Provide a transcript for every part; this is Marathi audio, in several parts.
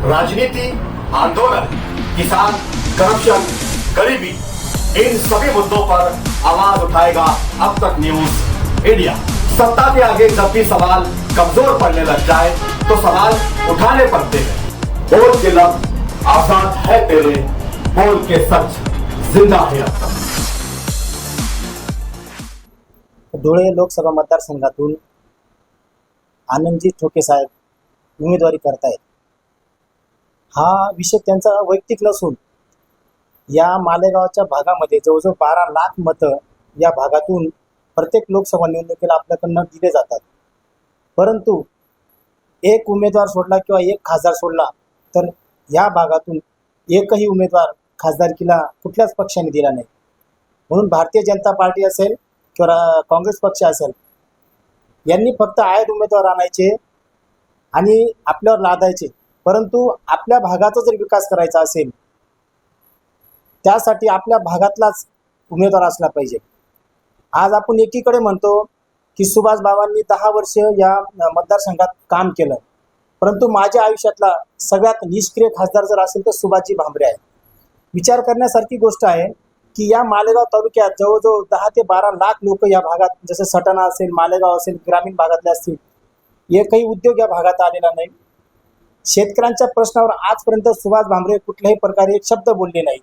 राजनीति, आंदोलन, किसान, करप्शन, गरीबी, इन सभी मुद्दों पर आवाज़ उठाएगा अब तक न्यूज़ इंडिया। सत्ता के आगे जब भी सवाल कमज़ोर पड़ने लग जाए तो सवाल उठाने पड़ते हैं। बोल के लफ्ज आज़ाद है तेरे, बोल के सच, ज़िंदा है अब तक। धुळे लोकसभा मतदारसंघातून आनंदजी ठोके साहेब उमेदवारी करतायत। हा विषय त्यांचा वैयक्तिक नसून या मालेगावच्या भागामध्ये जवळजवळ बारा लाख मतं या भागातून प्रत्येक लोकसभा निवडणुकीला आपल्याकडनं दिले जातात. परंतु एक उमेदवार सोडला किंवा एक खासदार सोडला तर या भागातून एकही उमेदवार खासदारकीला कुठल्याच पक्षाने दिला नाही. म्हणून भारतीय जनता पार्टी असेल किंवा काँग्रेस पक्ष असेल यांनी फक्त आयात उमेदवार आणायचे आणि आपल्यावर लादायचे. परंतु आपल्या भागाचा जर विकास करायचा असेल त्यासाठी आपल्या भागातलाच उमेदवार असला पाहिजे. आज आपण एकीकडे म्हणतो की सुभाष बाबांनी दहा वर्ष या मतदारसंघात काम केलं. परंतु माझ्या आयुष्यातला सगळ्यात निष्क्रिय खासदार जर असेल तर सुभाषजी भांबरे आहे विचार करण्यासारखी गोष्ट आहे की या मालेगाव तालुक्यात जवळजवळ दहा ते बारा लाख लोक या भागात जसं सटाणा असेल मालेगाव असेल ग्रामीण भागातले असतील एकही उद्योग या भागात आलेला नाही. शेतकऱ्यांच्या प्रश्नावर आजपर्यंत सुभाष भामरे कुठल्याही प्रकारे एक शब्द बोलले नाही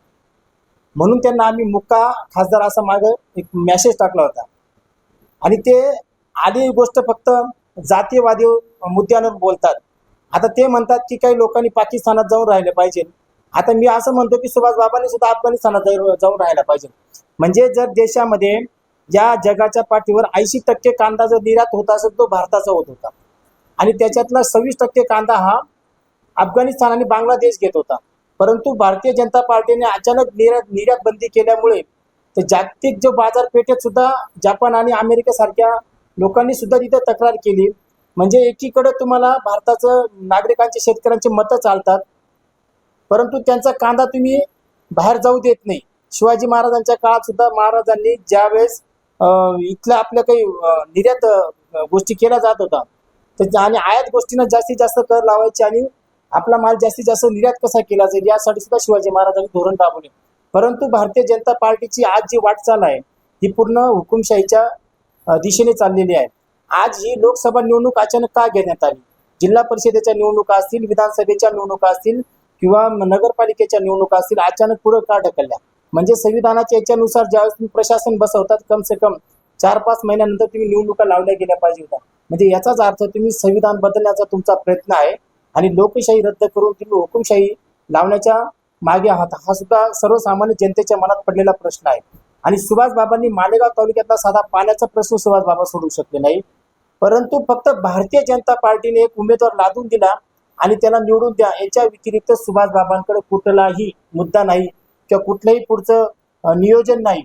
म्हणून त्यांना आम्ही मुक्का खासदार असा माग एक मेसेज टाकला होता. आणि ते आली गोष्ट फक्त जातीयवादी मुद्द्यांवर बोलतात. आता ते म्हणतात की काही लोकांनी पाकिस्तानात जाऊन राहिले पाहिजे. आता मी असं म्हणतो की सुभाष बाबांनी सुद्धा अफगाणिस्तानात जाऊन राहायला पाहिजे. म्हणजे जर देशामध्ये या जगाच्या पाठीवर ऐंशी टक्के कांदा जर निर्यात होत असेल तो भारताचा होत होता. आणि त्याच्यातला सव्वीस टक्के कांदा हा अफगाणिस्तान आणि बांगलादेश घेत होता. परंतु भारतीय जनता पार्टीने अचानक निर्यात निर्यात बंदी केल्यामुळे तर जागतिक जो बाजारपेठेत सुद्धा जपान आणि अमेरिकेसारख्या लोकांनी सुद्धा तिथे तक्रार केली. म्हणजे एकीकडे तुम्हाला भारताचं नागरिकांचे शेतकऱ्यांचे मतं चालतात परंतु त्यांचा कांदा तुम्ही बाहेर जाऊ देत नाही. शिवाजी महाराजांच्या काळात सुद्धा महाराजांनी ज्यावेळेस अं, इथल्या आपल्या काही निर्यात गोष्टी केल्या जात होता तर आणि आयात गोष्टींना जास्तीत जास्त कर लावायचे आणि आपला माल जास्तीत जास्त निर्यात कसा केला जाईल यासाठी सुद्धा शिवाजी महाराजांनी धोरण राबवले. परंतु भारतीय जनता पार्टीची आज जी वाटचाल आहे ही पूर्ण हुकुमशाहीच्या दिशेने चाललेली आहे. आज ही लोकसभा निवडणूक अचानक का घेण्यात आली? जिल्हा परिषदेच्या निवडणुका असतील विधानसभेच्या निवडणुका असतील किंवा नगरपालिकेच्या निवडणुका असतील अचानक पुढे का ढकलल्या? म्हणजे संविधानाच्या याच्यानुसार ज्यावेळेस तुम्ही प्रशासन बसवतात कम से कम चार पाच महिन्यानंतर तुम्ही निवडणुका लावल्या गेल्या पाहिजे होत्या. म्हणजे याचाच अर्थ तुम्ही संविधान बदलण्याचा तुमचा प्रयत्न आहे. आणि लोकशाही रद्द करून तुम्ही हुकुमशाही लावण्याच्या मागे आहात. हा सुद्धा सर्वसामान्य जनतेच्या मनात पडलेला प्रश्न आहे. आणि सुभाष बाबांनी मालेगाव तालुक्यातला साधा पाण्याचा प्रश्न सुभाष बाबा सोडवू शकले नाही. परंतु फक्त भारतीय जनता पार्टीने एक उमेदवार लादून दिला आणि त्याला निवडून द्या याच्या व्यतिरिक्त सुभाष बाबांकडे कुठलाही मुद्दा नाही किंवा कुठलंही पुढचं नियोजन नाही.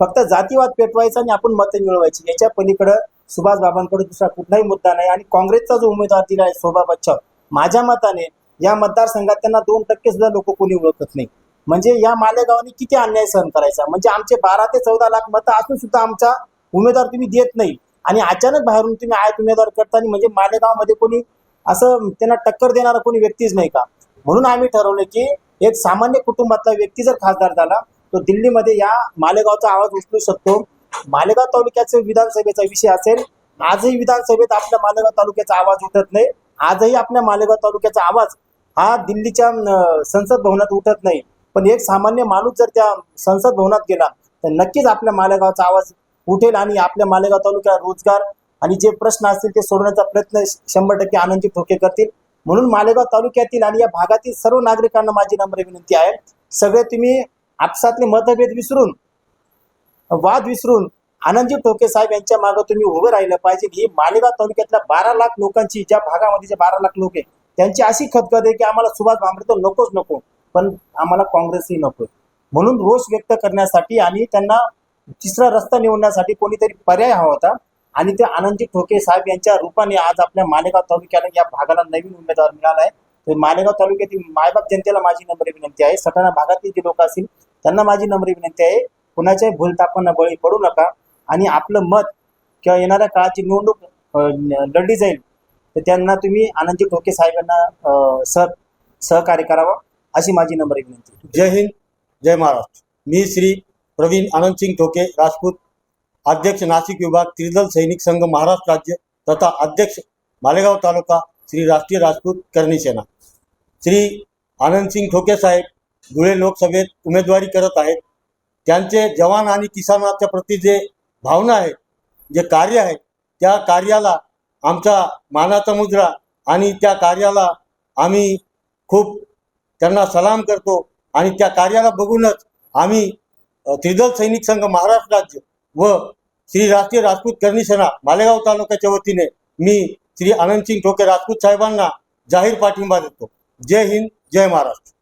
फक्त जातीवाद पेटवायचा आणि आपण मतं मिळवायची. याच्या पलीकडं सुभाष बाबांकडे दुसरा कुठलाही मुद्दा नाही आणि काँग्रेसचा जो उमेदवार दिला आहे शोभा बच्चन माझ्या मताने या मतदारसंघात त्यांना दोन टक्के सुद्धा लोक कोणी ओळखत नाही. म्हणजे या मालेगावाने किती अन्याय सहन करायचा? म्हणजे आमचे बारा ते चौदा लाख मतं असून सुद्धा आमचा उमेदवार तुम्ही देत नाही. आणि अचानक बाहेरून तुम्ही आयात उमेदवार करताना म्हणजे मालेगावमध्ये कोणी असं त्यांना टक्कर देणारा कोणी व्यक्तीच नाही का? म्हणून आम्ही ठरवलं की एक सामान्य कुटुंबातला व्यक्ती जर खासदार झाला तो दिल्लीमध्ये या मालेगावचा आवाज उचलू शकतो. मालेगाव तालुक्याचा विधानसभेचा विषय असेल आजही विधानसभेत आपल्या मालेगाव तालुक्याचा आवाज उठत नाही. आजही आपल्या मालेगाव तालुक्याचा आवाज हा दिल्लीच्या संसद भवनात उठत नाही. पण एक सामान्य माणूस जर त्या संसद भवनात गेला तर नक्कीच आपल्या मालेगावचा आवाज उठेल आणि आपल्या मालेगाव तालुक्यात रोजगार आणि जे प्रश्न असतील ते सोडवण्याचा प्रयत्न शंभर टक्के आनंदी ठोके करतील. म्हणून मालेगाव तालुक्यातील आणि या भागातील सर्व नागरिकांना माझी नम्र विनंती आहे. सगळे तुम्ही आपसातले मतभेद विसरून वाद विसरून आनंदजी टोके साहेब यांच्या मागे तुम्ही उभं राहिलं पाहिजे. ही मालेगाव तालुक्यातल्या बारा लाख लोकांची ज्या भागामध्ये जे बारा लाख लोक आहेत त्यांची अशी खतखत आहे की आम्हाला सुभाष भामरे तर नकोच नको पण आम्हाला काँग्रेसही नको. म्हणून रोष व्यक्त करण्यासाठी आणि त्यांना तिसरा रस्ता निवडण्यासाठी कोणीतरी पर्याय हवा होता आणि ते आनंदजी ठोके साहेब यांच्या रूपाने आज आपल्या मालेगाव तालुक्याला या भागाला नवीन उमेदवार मिळाला आहे. तर मालेगाव तालुक्यातील मायबाप जनतेला माझी नम्र विनंती आहे. सटाणा भागातील जे लोक असतील त्यांना माझी नम्र विनंती आहे. कुणाच्याही भूलतापांना बळी पडू नका. आणि आपलं मत किंवा येणाऱ्या काळाची निवडणूक लढली जाईल तर त्यांना तुम्ही आनंदजी ठोके साहेबांना सह सर सहकार्य करावं अशी माझी नम्र विनंती जय हिंद जय महाराष्ट्र. मी श्री प्रवीण आनंदसिंग ठोके राजपूत अध्यक्ष नाशिक विभाग त्रिदल सैनिक संघ महाराष्ट्र राज्य तथा अध्यक्ष मालेगाव तालुका श्री राष्ट्रीय राजपूत करणी सेना. श्री आनंदसिंग ठोके साहेब धुळे लोकसभेत उमेदवारी करत आहेत. त्यांचे जवान आणि किसानाच्या प्रती जे भावना आहे जे कार्य आहे त्या कार्याला आमचा मानाचा मुद्रा आणि त्या कार्याला आम्ही खूप त्यांना सलाम करतो आणि त्या कार्याला बघूनच आम्ही त्रिदल सैनिक संघ महाराष्ट्र राज्य व श्री राष्ट्रीय राजपूत करणी सेना मालेगाव तालुक्याच्या वतीने मी श्री आनंदसिंग ठोके राजपूत साहेबांना जाहीर पाठिंबा देतो. जय हिंद जय महाराष्ट्र.